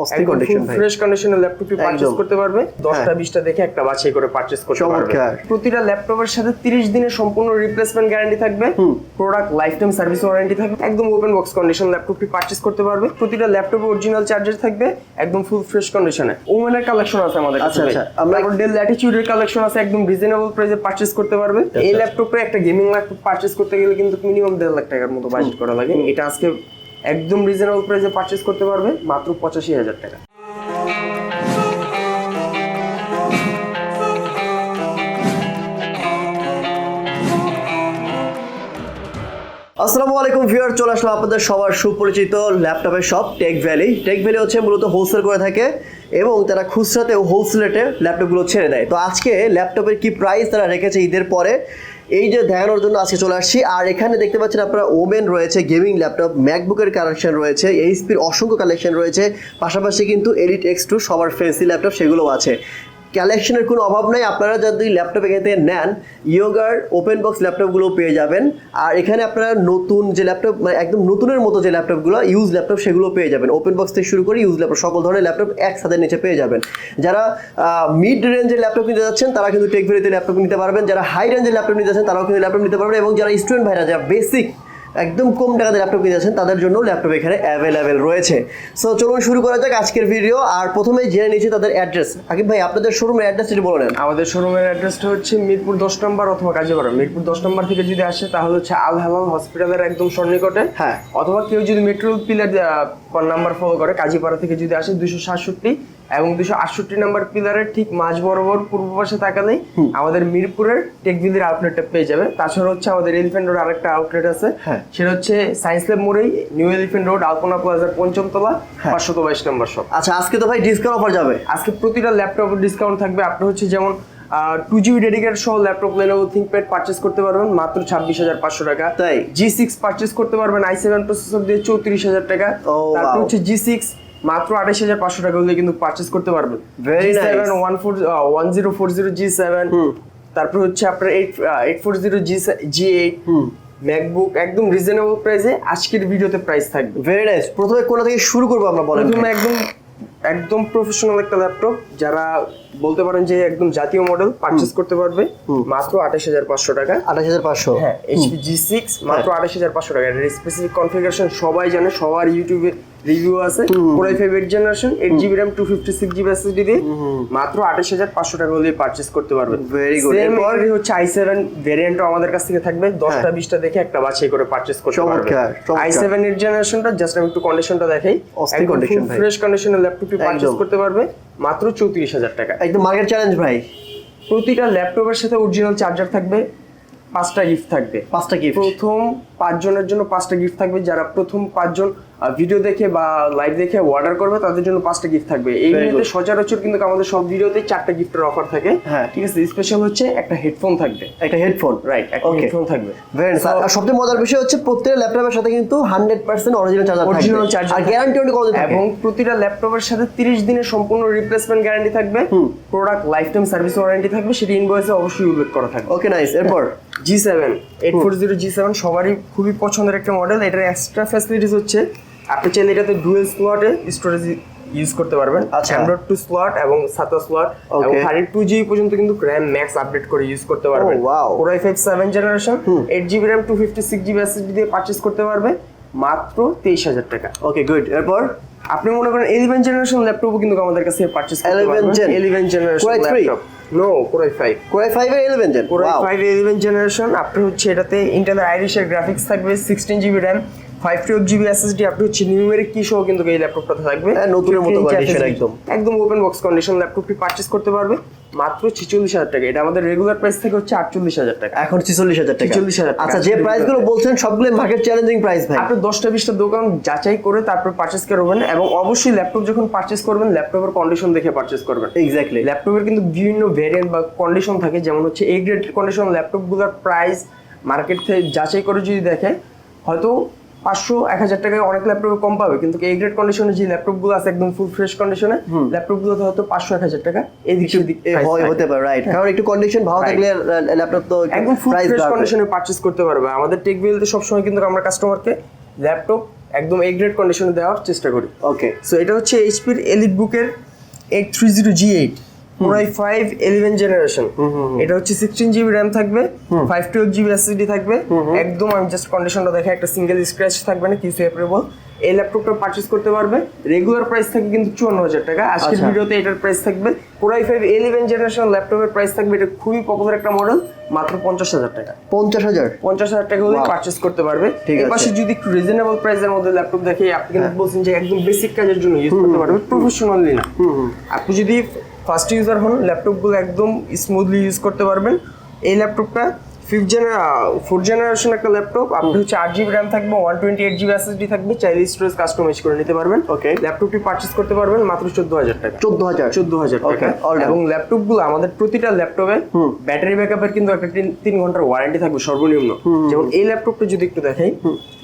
অস্থির condition ভাই। Fresh কন্ডিশনের ল্যাপটপটি পারচেজ করতে পারবে। দশটা হ্যাঁ। বিশটা দেখে একটা বাছাই করে পারচেজ করতে পারবে। প্রতিটা ল্যাপটপের সাথে তিরিশ দিনের সম্পূর্ণ রিপ্লেসমেন্ট গ্যারান্টি থাকবে। Product life time service warranty থাকবে। একদম ওপেন বক্স কন্ডিশন ল্যাপটপটি পারচেজ করতে পারবে। প্রতিটা ল্যাপটপে অরিজিনাল চার্জার থাকবে। একদম ফুল ফ্রেশ কন্ডিশনে ওমেনের কালেকশন আছে আমাদের আচ্ছা, আচ্ছা, আমরা- ডেল ল্যাটিটিউডের কালেকশন আছে। একদম রিজনেবল প্রাইসে পারচেজ করতে পারবে। আচ্ছা, এই ল্যাপটপে একটা গেমিং ল্যাপটপ পারচেজ করতে গেলে কিন্তু মিনিমাম দেড় লাখ টাকার মতো বাজেট করা লাগে। এটা আজকে একদম রিজনেবল প্রাইসে পারচেস করতে পারবে, মাত্র পঁচাশি হাজার টাকা। আসসালামু আলাইকুম ভিউয়ার, চলে আসলাম আপনাদের সবার সুপরিচিত ল্যাপটপের shop Tech Valley Tech Valley হচ্ছে মূলত হোলসেল করে থাকে এবং তারা খুচরাতে হোলসেল রেটে ল্যাপটপগুলো ছেড়ে দেয়। তো আজকে ল্যাপটপের কি প্রাইস তারা রেখেছে ঈদের পরে এই যে দেখানোর জন্য আজকে চলে আসছি। আর এখানে দেখতে পাচ্ছেন আপনারা ওমেন রয়েছে, গেমিং ল্যাপটপ, ম্যাকবুকের কালেকশন রয়েছে, এইচপির অসংখ্য কালেকশন রয়েছে। পাশাপাশি কিন্তু এডিট এক্স টু সবার ফেন্সি ল্যাপটপ সেগুলোও আছে। কালেকশনের কোনো অভাব নাই। আপনারা যদি ল্যাপটপ এখান থেকে নেন ইয়োগার ওপেন বক্স ল্যাপটপগুলো পেয়ে যাবেন। আর এখানে আপনারা নতুন যে ল্যাপটপ মানে একদম নতুনের মতো যে ল্যাপটপগুলো ইউজ ল্যাপটপ সেগুলো পেয়ে যাবেন। ওপেন বক্স থেকে শুরু করে ইউজ ল্যাপটপ সকল ধরনের ল্যাপটপ একসাথে নিচে পেয়ে যাবেন। যারা মিড রেঞ্জের ল্যাপটপ নিতে যাচ্ছেন, তারা কিন্তু টেকভেরিতে ল্যাপটপ নিতে পারবেন। যারা হাই রেঞ্জের ল্যাপটপ নিতে যাচ্ছেন, তারাও কিন্তু ল্যাপটপ নিতে পারবেন। এবং যারা স্টুডেন্ট ভাইরা, যারা বেসিক একদম কম টাকাতে ল্যাপটপ কিনে যাচ্ছেন তাদের জন্য ল্যাপটপ এখানে অ্যাভেলেবেল রয়েছে। সো চলুন শুরু করা যাক আজকের ভিডিও আর প্রথমেই জেনে নিচ্ছি তাদের অ্যাড্রেস আকিব ভাই আপনাদের শোরুমের অ্যাড্রেস যদি বলেন আমাদের শোরুমের অ্যাড্রেসটা হচ্ছে মিরপুর দশ নম্বর অথবা কাজীপাড়া মিরপুর দশ নম্বর থেকে যদি আসে তাহলে হচ্ছে আল হালাল হসপিটালের একদম সন্নিকটে। হ্যাঁ। অথবা কেউ যদি মেট্রো পিলার নাম্বার ফলো করে কাজীপাড়া থেকে যদি আসে দুশো সাতষট্টি এবং দুশো আটষট্টি নাম্বার পিলারের ঠিক মাঝ বরাবর পূর্ব পাশে তাকালেই আমাদের মিরপুরের টেকবিলির আউটলেটটা পেয়ে যাবে। তাছাড়া হচ্ছে আমাদের এলিফেন্ট রোড আরেকটা আউটলেট আছে। হ্যাঁ। সেটা হচ্ছে সায়েন্স ল্যাব মোড়েই নিউ এলিফেন্ট রোড আলপনা প্লাজার পঞ্চমতলা হ্যাঁ। পাঁচশত বাইশ নম্বর শপ আচ্ছা আজকে তো ভাই ডিসকাউন্ট অফার যাবে। আজকে প্রতিটা ল্যাপটপের ডিসকাউন্ট থাকবে। আপনার হচ্ছে যেমন টু জিবি ডেডিকেট সহ ল্যাপটপ লেনোভো থিঙ্কপ্যাড পারচেস করতে পারবেন মাত্র ছাব্বিশ হাজার পাঁচশো টাকা। তাই? জি সিক্স পারচেস করতে পারবেন আই সেভেন প্রসেসর দিয়ে চৌত্রিশ হাজার টাকা। তারপর হচ্ছে জি সিক্স মাত্র আঠাশ হাজার পাঁচশো টাকা হলে কিন্তু পারচেস করতে পারবেন। Very. Seven one four one zero four zero G seven তারপর হচ্ছে আপনার eight eight four zero G G eight MacBook একদম রিজনেবল প্রাইসে আজকের ভিডিওতে প্রাইস থাকবে। ভেরি নাইস প্রথমে কোনো থেকে শুরু করব আমরা বলেন একদম একদম প্রফেশনাল একটা ল্যাপটপ যারা বলতে পারেন যে একদম জাতীয় মডেল পারচেস করতে পারবে। মাত্র আঠাশ হাজার পাঁচশো টাকা। আঠাশ হাজার পাঁচশো? হ্যাঁ এইচপি জি সিক্স মাত্র আঠাশ হাজার পাঁচশো টাকা। স্পেসিফিক কনফিগারেশন সবাই জানে সবার ইউটিউবে রিভিউ আছে। Five eight generation eight GB RAM two fifty six GB SSD দিয়ে মাত্র আঠাশ হাজার পাঁচশো টাকা হলে পারচেস করতে Very good. সেম এরপর? হচ্ছে আই সেভেন ভেরিয়েন্টও আমাদের কাছ থেকে থাকবে। দশটা বিশটা দেখে একটা বাছাই করে পারচেস করতে পারবে। আই সেভেন এইট জেনারেশনটা জাস্ট আমি একটু কন্ডিশনটা দেখাই। ফ্রেশ কন্ডিশনের ল্যাপটপটি পারচেস করতে পারবে। মাত্র চৌত্রিশ হাজার টাকা। একদম মার্কেট চ্যালেঞ্জ ভাই। প্রতিটা ল্যাপটপের সাথে অরিজিনাল চার্জার থাকবে পাঁচটা গিফট থাকবে। পাঁচটা গিফট প্রথম পাঁচজনের জন্য পাঁচটা গিফট থাকবে যারা প্রথম পাঁচজন ভিডিও দেখে বা লাইভ দেখে অর্ডার করবে তাদের জন্য পাঁচটা গিফট থাকবে। এই ভিডিওতে সচরাচর কিন্তু আমাদের সব ভিডিওতে চারটা গিফটের অফার থাকে। হ্যাঁ। ঠিক আছে স্পেশাল হচ্ছে একটা হেডফোন থাকবে। একটা হেডফোন রাইট একটা হেডফোন থাকবে। আর সবচেয়ে মজার বিষয় হচ্ছে প্রত্যেকটা ল্যাপটপের সাথে কিন্তু hundred percent original charger original charger আর গ্যারান্টি অনেক থাকে? এবং প্রতিটা ল্যাপটপের সাথে 30 দিনের সম্পূর্ণ রিপ্লেসমেন্ট গ্যারান্টি থাকবে। Product life time service warranty থাকবে। সেটি ইনভয়েসে অবশ্যই উল্লেখ করা থাকবে। ওকে নাইস এরপর? G seven eight four zero G seven সবারই খুবই পছন্দের একটা মডেল এটার এক্সট্রা ফ্যাসিলিটিস হচ্ছে আপনি চাইলে এটাতে ডুয়েল স্লটে স্টোরেজ ইউজ করতে পারবেন। আচ্ছা। অ্যান্ড্রয়েড টু স্লট এবং সাতা স্লট এবং. থার্টি টু জিবি পর্যন্ত কিন্তু র্যাম ম্যাক্স আপডেট করে ইউজ করতে পারবেন. Core I five seven generation eight GB RAM two fifty six GB SSD দিয়ে পারচেস করতে পারবে মাত্র তেইশ হাজার টাকা। ওকে গুড এরপর? আপনি মনে করেন ইলেভেন জেনারেশন ল্যাপটপও কিন্তু আমাদের কাছে পারচেস করতে 11 পারবেন। gen? Eleven generation laptop no core I five core I five এর eleven gen core I five eleven generation আপনি হচ্ছে এটাতে ইন্টেলের আইরিশের গ্রাফিক্স থাকবে sixteen GB RAM five twelve GB SSD আপনি হচ্ছে নিউমেরিক কি সহ কিন্তু এই ল্যাপটপটাতে থাকবে। হ্যাঁ, নতুনের মতো 15 inch condition SSD একদম। একদম ওপেন বক্স কন্ডিশন ল্যাপটপটি পারচেস করতে পারবে। মাত্র ছিচল্লিশ হাজার টাকা। এটা আমাদের রেগুলার প্রাইস থেকে হচ্ছে আটচল্লিশ হাজার টাকা। এখন ছিচল্লিশ হাজার টাকা। 46,000 টাকা। আচ্ছা যে প্রাইসগুলো বলছেন সবগুলো মার্কেট চ্যালেঞ্জিং প্রাইস ভাই। আপনি দশটা বিশটা দোকান যাচাই করে তারপর পারচেস করবেন এবং অবশ্যই ল্যাপটপ যখন পারচেস করবেন ল্যাপটপের কন্ডিশন দেখে পারচেস করবেন। এক্স্যাক্টলি ল্যাপটপের কিন্তু বিভিন্ন ভেরিয়েন্ট বা কন্ডিশন থাকে যেমন হচ্ছে এ গ্রেড কন্ডিশন ল্যাপটপগুলোর প্রাইস মার্কেট থেকে যাচাই করে যদি দেখে হয়তো পাঁচশো এক হাজার টাকায় অনেক ল্যাপটপে কম পাবে। কিন্তু এ গ্রেড কন্ডিশনে যে ল্যাপটপগুলো আছে একদম ফুল ফ্রেশ কন্ডিশনে ল্যাপটপগুলোতে হয়তো পাঁচশো এক হাজার টাকা এদিক সেদিক হয় হতে পারে রাইট কারণ একটু কন্ডিশন ভালো. থাকলে ল্যাপটপ তো একদম ফুল ফ্রেশ কন্ডিশনে পারচেস করতে পারবে। আমাদের টেক বিলতে সবসময় কিন্তু আমরা কাস্টমারকে ল্যাপটপ একদম এ গ্রেড কন্ডিশনে দেওয়ার চেষ্টা করি। ওকে সো এটা হচ্ছে এইচপির এলিট বুকের eight three zero G eight পুরাই ফাইভ ইলেভেন জেনারেশন এটা হচ্ছে সিক্সটিন জিবি র্যাম থাকবে ফাইভ টুয়েলভ জিবি এসএসডি থাকবে। একদম আমি জাস্ট কন্ডিশনটা দেখে একটা সিঙ্গেল স্ক্র্যাচ থাকবে না কিছু অ্যাপ্রেবল এই ল্যাপটপটা পারচেস করতে পারবে। রেগুলার প্রাইস থাকে কিন্তু চুয়ান্ন হাজার টাকা। আজকের আচ্ছা। ভিডিওতে এটার প্রাইস থাকবে। পুরাই ফাইভ ইলেভেন জেনারেশন ল্যাপটপের প্রাইস থাকবে। এটা খুবই পপুলার একটা মডেল মাত্র পঞ্চাশ হাজার টাকা। পঞ্চাশ হাজার? পঞ্চাশ হাজার টাকা হলে. পারচেস করতে পারবে। ঠিক এর আছে। পাশে যদি একটু রিজনেবল প্রাইসের মধ্যে ল্যাপটপ দেখে আপনি কিন্তু হ্যাঁ। বলছেন যে একদম বেসিক কাজের জন্য ইউজ করতে পারবে। প্রফেশনালি না। আপনি যদি ফার্স্ট ইউজার হন ল্যাপটপগুলো একদম স্মুথলি ইউজ করতে পারবেন। এই ল্যাপটপটা ফিফথ জেনার ফোর্থ জেনারেশন একটা ল্যাপটপ আপনি হচ্ছে আট জিবি র্যাম থাকবে one twenty eight GB SSD থাকবে চাইলে স্টোরেজ কাস্টমাইজ করে নিতে পারবেন। ওকে ল্যাপটপটি পারচেস করতে পারবেন মাত্র চোদ্দ হাজার টাকা চোদ্দ হাজার চোদ্দ হাজার টাকা এবং ল্যাপটপগুলো আমাদের প্রতিটা ল্যাপটপে ব্যাটারি ব্যাকআপের কিন্তু একটা তিন- তিন ঘণ্টার ওয়ারেন্টি থাকবে সর্বনিম্ন। যেমন এই ল্যাপটপটা যদি একটু দেখাই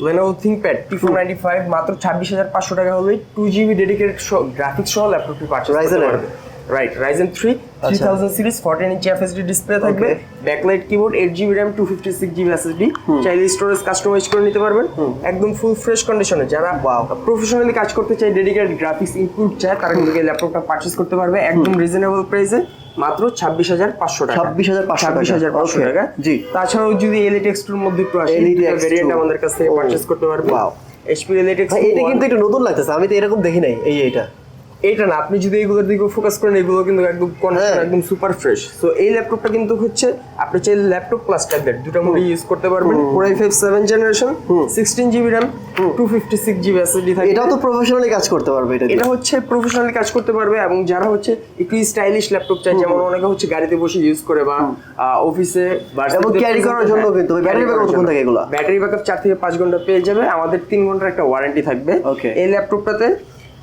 Lenovo ThinkPad T495 মাত্র ছাব্বিশ হাজার পাঁচশো টাকা হলে টু জিবি ডেডিকেটেড গ্রাফিক্স সহ ল্যাপটপটি পারচেস করতে পারবে। Right Ryzen three three thousand series fourteen inch FSD display থাকবে। Backlight keyboard eight GB RAM two fifty six GB SSD চাইলে স্টোরেজ কাস্টমাইজ করে নিতে পারবেন। একদম ফুল ফ্রেশ কন্ডিশনে যারা. প্রফেশনালি কাজ করতে চায় ডেডিকেটেড গ্রাফিক্স ইনপুট চায় তারা কিন্তু ল্যাপটপটা পারচেস করতে পারবে একদম রিজনেবল প্রাইসে মাত্র ছাব্বিশ হাজার পাঁচশো টাকা। 26,500 ছাব্বিশ হাজার পাঁচশো টাকা। জি। তাছাড়াও যদি এলিট এক্সট্রোর মধ্যে একটু আসে Elite X2 ভেরিয়েন্ট আমাদের কাছ থেকে Oh. পারচেস করতে পারবে. এইচপি এক্স এটা কিন্তু একটু নতুন লাগতেছে। আমি তো এরকম দেখি নাই এই এইটা। এইটা না আপনি যদি এইগুলোর দিকে ফোকাস করেন এগুলো কিন্তু একদম কন্ডিশন হ্যাঁ। একদম সুপার ফ্রেশ সো এই ল্যাপটপটা কিন্তু হচ্ছে আপনি চাইলে ল্যাপটপ প্লাস ট্যাবলেট দুটো মোডে ইউজ করতে পারবেন। Four I five seven generation sixteen GB RAM two fifty six GB SSD থাকে এটাও তো প্রফেশনালি কাজ করতে পারবে এটা এটা হচ্ছে প্রফেশনালি কাজ করতে পারবে এবং যারা হচ্ছে একটু স্টাইলিশ ল্যাপটপ চাই যেমন অনেকে হচ্ছে গাড়িতে বসে ইউজ করে বা অফিসে এবং carry করার জন্য কিন্তু battery backup কতক্ষণ থাকে এগুলো? ব্যাটারি ব্যাকআপ চার থেকে পাঁচ ঘণ্টা পেয়ে যাবে আমাদের তিন ঘণ্টার একটা ওয়ারেন্টি থাকবে. এই ল্যাপটপটাতে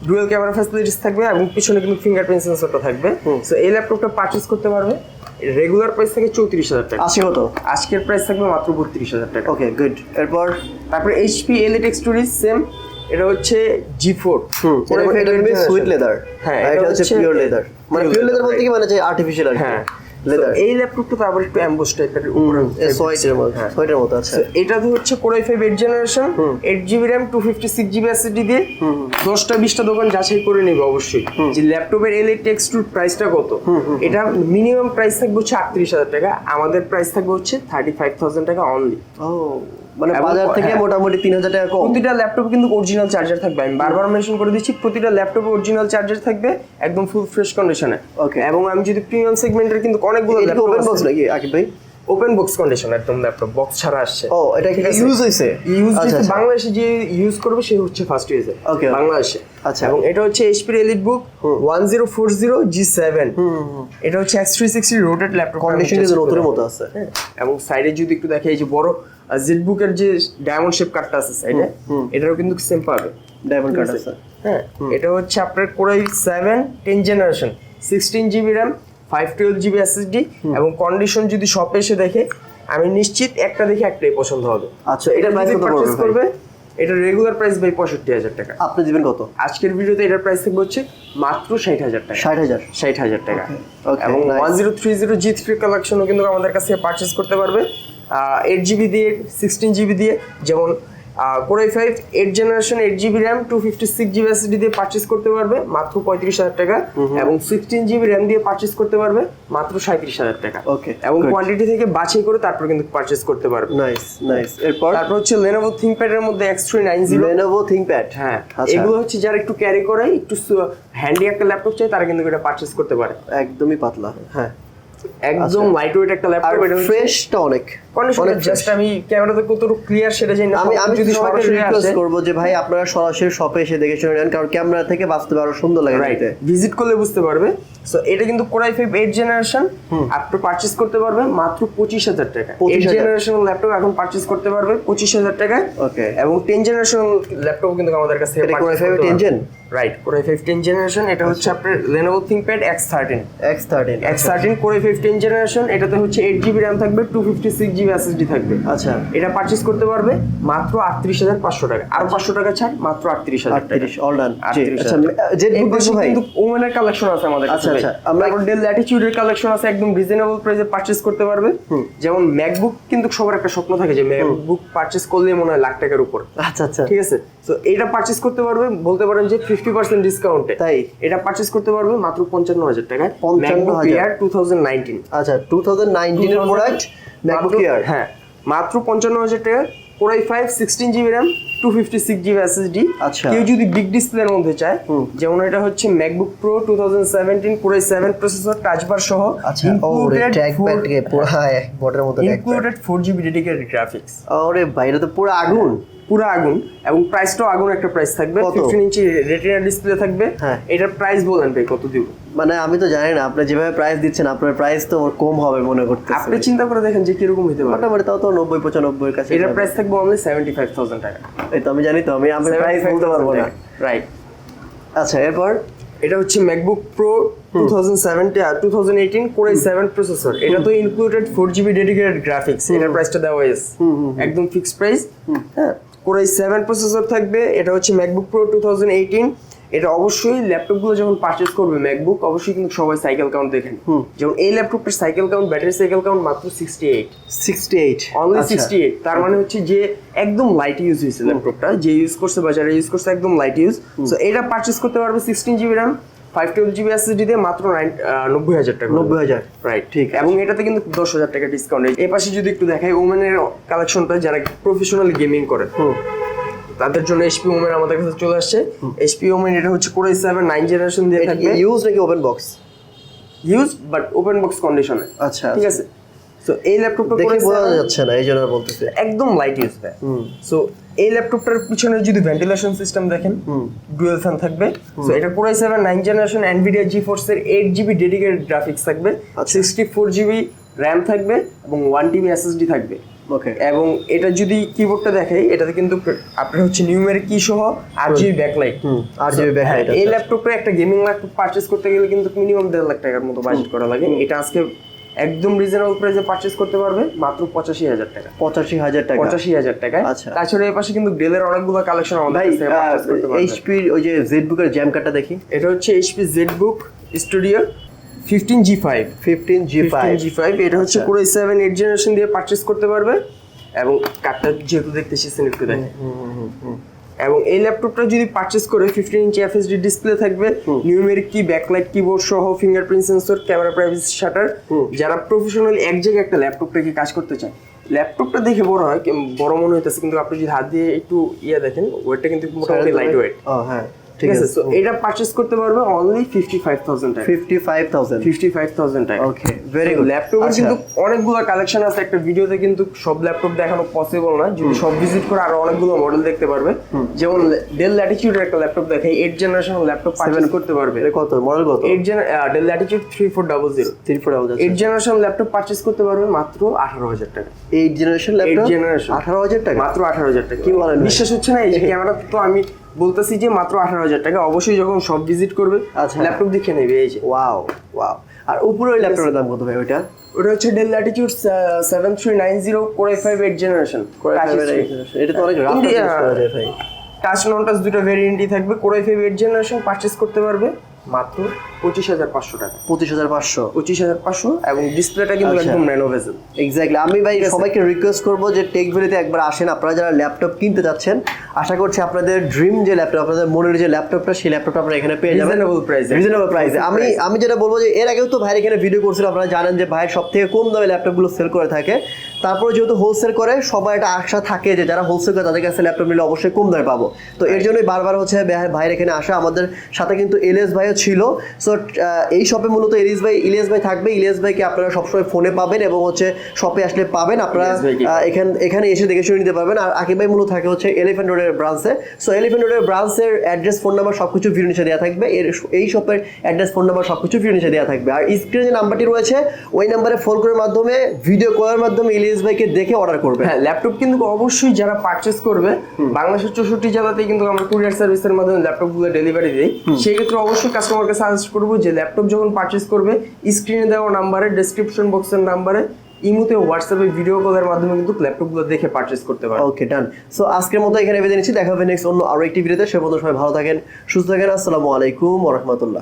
ডুয়েল ক্যামেরা ফ্যাসিলিটিস থাকবে এবং পিছনে কিন্তু ফিঙ্গারপ্রিন্ট সেন্সরটা থাকবে। সো এই ল্যাপটপটা পারচেজ করতে পারবে। রেগুলার প্রাইস থেকে চৌত্রিশ হাজার টাকা। আশি হতো আজকের প্রাইস থাকবে মাত্র বত্রিশ হাজার টাকা। ওকে গুড এরপর? তারপরে এইচপি এলিট এক্সটুরিজ সেম এটা হচ্ছে জি ফোর এটা সুইট লেদার হ্যাঁ, এটা হচ্ছে পিওর লেদার মানে পিওর লেদার বলতে কি মানে যে আর্টিফিশিয়াল আর হ্যাঁ। লেদার। এই ল্যাপটপটা তো আবার একটু অ্যাম্বোস টাইপের উপরে সোয়েটের মতো। সোয়েটের মতো আছে। এটা তো হচ্ছে core I five eight generation eight GB RAM two fifty six GB SSD দিয়ে দশটা বিশটা দোকান যাচাই করে নেবে অবশ্যই। যে ল্যাপটপের এল টেক্স টুর প্রাইসটা কত? এটা মিনিমাম প্রাইস থাকবে হচ্ছে আটত্রিশ হাজার টাকা আমাদের প্রাইস থাকবে হচ্ছে থার্টি ফাইভ থাউজেন্ড টাকা অনলি ও। মানে বাজার থেকে হ্যাঁ। মোটামুটি তিন হাজার টাকা কম। প্রতিটা ল্যাপটপে কিন্তু অরিজিনাল চার্জার থাকবে। আমি বারবার মেনশন করে দিচ্ছি প্রতিটা ল্যাপটপে অরিজিনাল চার্জার থাকবে একদম ফুল ফ্রেশ কন্ডিশনে Okay. এবং আমি যদি প্রিমিয়াম সেগমেন্টের কিন্তু অনেকগুলো এটা ওপেন বক্স নাকি আকিব ভাই? ওপেন বক্স কন্ডিশন একদম ল্যাপটপ বক্স ছাড়া আসছে। ও এটা কি ইউজ হইছে? ইউজ আচ্ছা আচ্ছা। বাংলাদেশে যে ইউজ করবে সে হচ্ছে ফার্স্ট ইউজার okay. বাংলাদেশে। আচ্ছা। এবং এটা হচ্ছে HP EliteBook one zero four zero G seven এটা হচ্ছে X three sixty rotated laptop condition কিন্তু নতুনের মতো আছে। এবং সাইডে যদি একটু দেখে এই যে বড় জেড বুকের যে ডায়মন্ড শেপ কার্ডটা আছে সাইডে এটারও কিন্তু সেম পাবে। ডায়মন্ড কার্ড আছে? হ্যাঁ এটা হচ্ছে আপনার core I seven ten generation sixteen GB RAM five twelve GB SSD এবং কন্ডিশন যদি শপে এসে দেখে আমি নিশ্চিত একটা দেখে একটাই পছন্দ হবে। আচ্ছা, এটা প্রাইস কত করবে এটা রেগুলার প্রাইস ভাই পঁয়ষট্টি হাজার টাকা। আপনি দিবেন কত? আজকের ভিডিওতে এটার প্রাইস থাকবে হচ্ছে মাত্র ষাট হাজার টাকা। ষাট হাজার। ষাট হাজার টাকা। এবং. One zero three zero G three কালেকশনও কিন্তু আমাদের কাছে পারচেস করতে পারবে। এইট জিবি দিয়ে সিক্সটিন জিবি দিয়ে যেমন core i five eight generation eight GB RAM two fifty six GB SSD দিয়ে পারচেস করতে পারবে মাত্র পঁয়ত্রিশ হাজার টাকা এবং সিক্সটিন জিবি র্যাম দিয়ে পারচেস করতে পারবে মাত্র সাঁত্রিশ হাজার টাকা। ওকে এবং কোয়ান্টিটি থেকে বাছাই করে তারপর কিন্তু পারচেস করতে পারবে। নাইস নাইস এরপর? তারপর হচ্ছে লেনোভো থিঙ্কপ্যাডের মধ্যে X three nine zero Lenovo ThinkPad হ্যাঁ আচ্ছা। এগুলো হচ্ছে যারা একটু ক্যারি করে একটু হ্যান্ডি একটা ল্যাপটপ চাই তারা কিন্তু এটা পারচেস করতে পারে। একদমই পাতলা হ্যাঁ। একদম লাইট ওয়েট একটা ল্যাপটপ এটা ফ্রেশটা অনেক অনেক জাস্ট আমি ক্যামেরাতে কতটুকু ক্লিয়ার সেটা জানি না। আমি আমি যদি সবাইকে সরাসরি রিকোয়েস্ট করব করব যে ভাই আপনারা সরাসরি শপে এসে দেখে শুনে নেন কারণ ক্যামেরা থেকে বাস্তবে আরও সুন্দর লাগে রাইট ভিজিট করলে বুঝতে পারবে। সো এটা কিন্তু core i five eight generation আপনি পারচেস করতে পারবে মাত্র পঁচিশ হাজার টাকা এইট জেনারেশন ল্যাপটপ এখন পারচেস করতে পারবে পঁচিশ হাজার টাকায়। Okay. এবং টেন জেনারেশন ল্যাপটপ কিন্তু আমাদের কাছে Core i5 10 gen? Right core i five ten generation এটা হচ্ছে আপনার Lenovo ThinkPad X thirteen X thirteen X thirteen core fifteen generation এটাতে হচ্ছে এইট জিবি র্যাম থাকবে two fifty six GB SSD থাকবে। আচ্ছা। এটা পারচেস করতে পারবে মাত্র আটত্রিশ হাজার পাঁচশো টাকা। আর পাঁচশো টাকা ছাড় মাত্র আটত্রিশ হাজার আটত্রিশ অল ডান আচ্ছা ভাই কিন্তু ওমেনের কালেকশন আছে আমাদের আচ্ছা আচ্ছা, আমরা- আমরা ডেল ল্যাটিটিউডের কালেকশন আছে একদম রিজনেবল প্রাইসে পারচেজ করতে পারবে। যেমন ম্যাকবুক কিন্তু সবার একটা স্বপ্ন থাকে যে ম্যাকবুক পারচেজ করলে মনে হয় লাখ টাকার উপর। আচ্ছা আচ্ছা। ঠিক আছে? তো এটা পারচেজ করতে পারবে বলতে পারেন যে ফিফটি পার্সেন্ট ডিসকাউন্টে তাই? এটা পারচেজ করতে পারবে মাত্র পঞ্চান্ন হাজার টাকায়। 55,000 ম্যাকবুক টু থাউজেন্ড নাইনটিন আচ্ছা টু থাউজেন্ড নাইনটিনের প্রোডাক্ট ম্যাকবুক হ্যাঁ মাত্র পঞ্চান্ন হাজার টাকা core i five sixteen GB RAM two fifty six GB SSD আচ্ছা। কেউ যদি বিগ ডিসপ্লের মধ্যে চায় যেমন এটা হচ্ছে MacBook pro two thousand seventeen core i seven processor touch bar সহ আচ্ছা। Included four GB dedicated graphics ওরে বাইরে তো পুরো আগুন। পুরো আগুন এবং প্রাইসটাও আগুন একটা প্রাইস থাকবে? ফিফটিন ইঞ্চি রেটিনা ডিসপ্লে থাকবে। হ্যাঁ। এটার প্রাইস বলেন ভাই কত দিব? মানে আমি তো জানি না আপনি যেভাবে প্রাইস দিচ্ছেন আপনার প্রাইস তো কম হবে মনে করতেছি। আপনি চিন্তা করে দেখেন যে কীরকম হতে পারে। মোটামুটি তাও তো নব্বই পঁচানব্বই এর কাছে এটার প্রাইস থাকবে অনলি সেভেন্টি ফাইভ থাউজেন্ড টাকা। এই তো আমি জানি তো আমি আমি প্রাইস বলতে পারব না। রাইট আচ্ছা এরপর? এটা হচ্ছে MacBook pro two thousand seventy R two thousand eighteen core i seven processor এটা তো included four GB dedicated graphics এটার প্রাইসটা দেওয়া হয়েছে। একদম ফিক্সড প্রাইস হ্যাঁ। কোরাই সেভেন প্রসেসর থাকবে এটা হচ্ছে MacBook pro two thousand eighteen এটা অবশ্যই ল্যাপটপগুলো যখন পারচেজ করবে ম্যাকবুক অবশ্যই কিন্তু সবাই সাইকেল কাউন্ট দেখেন। যেমন এই ল্যাপটপের cycle count battery cycle count মাত্র sixty eight sixty eight only sixty eight তার মানে হচ্ছে যে একদম লাইট ইউজ হয়েছে ল্যাপটপটা যে ইউজ করছে বা যারা ইউজ করছে একদম লাইট ইউজ সো এটা পারচেস করতে পারবে sixteen GB RAM five twelve GB SSD দিয়ে মাত্র নব্বই হাজার টাকা। নব্বই হাজার। রাইট ঠিক এবং এটাতে কিন্তু দশ হাজার টাকা ডিসকাউন্ট এই পাশে যদি একটু দেখাই ওমেনের কালেকশনটা যারা প্রফেশনাল গেমিং করে হুম। তাদের জন্য এসপি ওমেন আমাদের কাছে চলে আসছে। এসপি ওমেন এটা হচ্ছে কোরে সেভেন নাইন জেনারেশন দিয়ে থাকবে। ইউজ নাকি open box use but open box কন্ডিশনে আচ্ছা ঠিক আছে? সো এই ল্যাপটপটা দেখে বোঝা যাচ্ছে না এই জন্য বলতেছে। একদম লাইট ইউজ দেয়। সো এই ল্যাপটপটার পিছনে যদি ভেন্টিলেশন সিস্টেম দেখেন ডুয়েল ফ্যান থাকবে। সো এটা core i seven nine generation Nvidia GeForce এর এইট জিবি ডেডিকেটেড গ্রাফিক্স থাকবে। আচ্ছা। সিক্সটি ফোর জিবি র্যাম থাকবে এবং ওয়ান টিবি এসএসডি থাকবে। ওকে এবং এটা যদি কিবোর্ডটা দেখাই এটাতে কিন্তু আপনার হচ্ছে নিউমেরিক কি সহ R GB backlight R GB back হ্যাঁ, এই ল্যাপটপটা একটা গেমিং ল্যাপটপ পারচেজ করতে গেলে কিন্তু মিনিমাম দেড় লাখ টাকার মতো বাজেট করা লাগে। এটা আজকে একদম রিজনেবল প্রাইসে পারচেজ করতে পারবে মাত্র পঁচাশি হাজার টাকা। পঁচাশি হাজার টাকা। পঁচাশি হাজার টাকায় আচ্ছা। তাছাড়া এই পাশে কিন্তু ডেলের অনেকগুলো কালেকশন আমাদের। এইচপি ওই যে জেড বুকের জ্যাম কার্ডটা দেখি। এটা হচ্ছে HP ZBook studio fifteen G five fifteen G five G five এটা হচ্ছে আচ্ছা। পুরো সেভেন এইট জেনারেশন দিয়ে পারচেস করতে পারবে। এবং কার্ডটা যেহেতু দেখতে এসেছেন একটু দেখেন এবং এই ল্যাপটপটা যদি পারচেস করে ফিফটিন ইঞ্চি এফএসডি ডিসপ্লে থাকবে নিউমেরিক কি ব্যাকলাইট কিবোর্ড সহ fingerprint sensor camera privacy shutter যারা প্রফেশনালি এক জায়গায় একটা ল্যাপটপ রেখে কাজ করতে চায় ল্যাপটপটা দেখে বড় হয় বড় মনে হইতেছে কিন্তু আপনি যদি হাত দিয়ে একটু ইয়ে দেখেন ওয়েটটা কিন্তু মোটামুটি লাইট ওয়েট হ্যাঁ। ঠিক আছে তো এটা পারচেস করতে পারবে অনলি ফিফটি ফাইভ থাউজেন্ড টাকা। Fifty five thousand fifty five thousand টাকা ওকে ভেরি গুড ল্যাপটপের কিন্তু অনেকগুলো কালেকশন আছে একটা ভিডিওতে কিন্তু সব ল্যাপটপ দেখানো পসিবল না। যদি সব ভিজিট করে আরও অনেকগুলো মডেল দেখতে পারবে। যেমন ডেল ল্যাটিটিউডের একটা ল্যাপটপ দেখাই এইট জেনারেশন ল্যাপটপ পারচেজ করতে পারবে। কত? মডেল কত? Eight gen Dell Latitude three four double zero three four আওয়াজ এইট জেনারেশন ল্যাপটপ পারচেজ করতে পারবে মাত্র আঠারো হাজার টাকা। Eight generation eight laptop generation আঠারো হাজার টাকা? মাত্র আঠারো হাজার টাকা। কি বলেন? বিশ্বাস হচ্ছে না এই যে ক্যামেরা তো আমি বলতেছি যে মাত্র আঠারো হাজার টাকা। অবশ্যই যখন সব ভিজিট করবে আচ্ছা। ল্যাপটপ দেখে নেবে এই যে। ওয়াও ওয়াও আর উপরে ওই ল্যাপটপের দাম কত ভাই ওইটা? ওটা হচ্ছে Dell Latitude seven three nine zero core five eight generation এটা তো অনেক টাচ নন টাচ দুটো ভেরিয়েন্টই থাকবে core five eight generation purchase করতে পারবে। মাত্র পঁচিশ হাজার পাঁচশো টাকা। পঁচিশ হাজার পাঁচশো? পঁচিশ হাজার পাঁচশো এবং ডিসপ্লেটা কিন্তু আচ্ছা। একদম ভেজেল এক্স্যাক্টলি আমি ভাই সবাইকে রিকোয়েস্ট করব যে টেক ভ্যালিতে একবার আসেন। আপনারা যারা ল্যাপটপ কিনতে যাচ্ছেন আশা করছি আপনাদের ড্রিম যে ল্যাপটপ আপনাদের মনের যে ল্যাপটপটা সেই ল্যাপটপটা আপনারা এখানে পেয়ে যাবেন। রিজনেবল প্রাইস রিজনেবল প্রাইসে আমি আমি যেটা বলব যে এর আগেও তো ভাইয়ের এখানে ভিডিও করছিল আপনারা জানেন যে ভাইয়ের সব থেকে কম দামে ল্যাপটপগুলো সেল করে থাকে। তারপরে যেহেতু হোলসেল করে সবার একটা আশা থাকে যে যারা হোলসেল করে তাদের কাছে ল্যাপটপ নিলে অবশ্যই কম দামে পাবো। তো এর জন্যই বারবার হচ্ছে ভাই- ভাইয়ের এখানে আসা। আমাদের সাথে কিন্তু এলিয়াস ভাইও ছিল। সো এই শপে মূলত এলিয়াস ভাই ইলিয়াস ভাই থাকবে। ইলিয়াস ভাইকে আপনারা সবসময় ফোনে পাবেন এবং হচ্ছে শপে আসলে পাবেন। আপনারা ইলিয়াস এখান এখানে এসে দেখে শুনে নিতে পারবেন। আর আকিব ভাই মূলত থাকে হচ্ছে এলিফেন্ট রোডের ব্রাঞ্চে সো এলিফেন্ট রোডের ব্রাঞ্চের অ্যাড্রেস ফোন নাম্বার সব কিছু ভিডিও নিচে দেওয়া থাকবে। এর এই শপের অ্যাড্রেস ফোন নাম্বার সব কিছু ভিডিও নিচে দেওয়া থাকবে। আর স্ক্রিনে যে নাম্বারটি রয়েছে ওই নাম্বারে ফোন করার মাধ্যমে ভিডিও কলের মাধ্যমে ইলিয়াস ভাইকে দেখে অর্ডার করবে হ্যাঁ ল্যাপটপ কিন্তু অবশ্যই যারা পারচেস করবে বাংলাদেশের চৌষট্টি জেলাতেই কিন্তু আমরা কুরিয়ার সার্ভিসের মাধ্যমে ল্যাপটপগুলো ডেলিভারি দিই সেক্ষেত্রে অবশ্যই কাস্টমারকে সাজেস্ট করব যে ল্যাপটপ যখন পারচেস করবে স্ক্রিনে দেওয়া নাম্বারে ডেসক্রিপশন বক্সের নাম্বারে ইমুতে হোয়াটসঅ্যাপে ভিডিও কলের মাধ্যমে কিন্তু ল্যাপটপগুলো দেখে পারচেস করতে পারবে। ওকে ডান সো আজকের মতো এখানে বেঁধে নিচ্ছি। দেখা হবে নেক্সট অন্য আরও একটি ভিডিওতে সে পর্যন্ত সবাই ভালো থাকেন সুস্থ থাকেন। আসসালামু আলাইকুম ওরহমতুল্লাহ